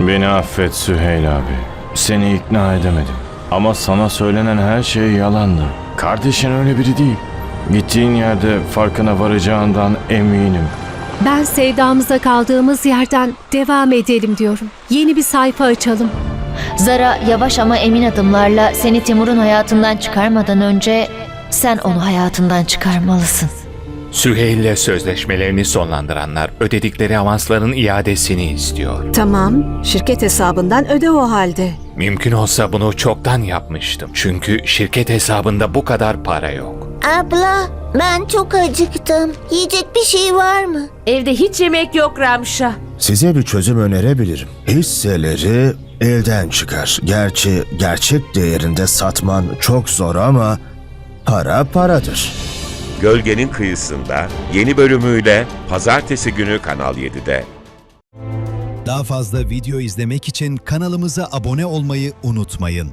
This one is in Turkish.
Beni affet Süheyl abi. Seni ikna edemedim. Ama sana söylenen her şey yalandı. Kardeşin öyle biri değil. Gittiğin yerde farkına varacağından eminim. Ben sevdamıza kaldığımız yerden devam edelim diyorum. Yeni bir sayfa açalım. Zara yavaş ama emin adımlarla seni Timur'un hayatından çıkarmadan önce sen onu hayatından çıkarmalısın. Süheyl'le sözleşmelerini sonlandıranlar ödedikleri avansların iadesini istiyor. Tamam, şirket hesabından öde o halde. Mümkün olsa bunu çoktan yapmıştım. Çünkü şirket hesabında bu kadar para yok. Abla, ben çok acıktım. Yiyecek bir şey var mı? Evde hiç yemek yok Ramşa. Size bir çözüm önerebilirim. Hisseleri elden çıkar. Gerçi gerçek değerinde satman çok zor ama para paradır. Gölgenin Kıyısında yeni bölümüyle pazartesi günü Kanal 7'de. Daha fazla video izlemek için kanalımıza abone olmayı unutmayın.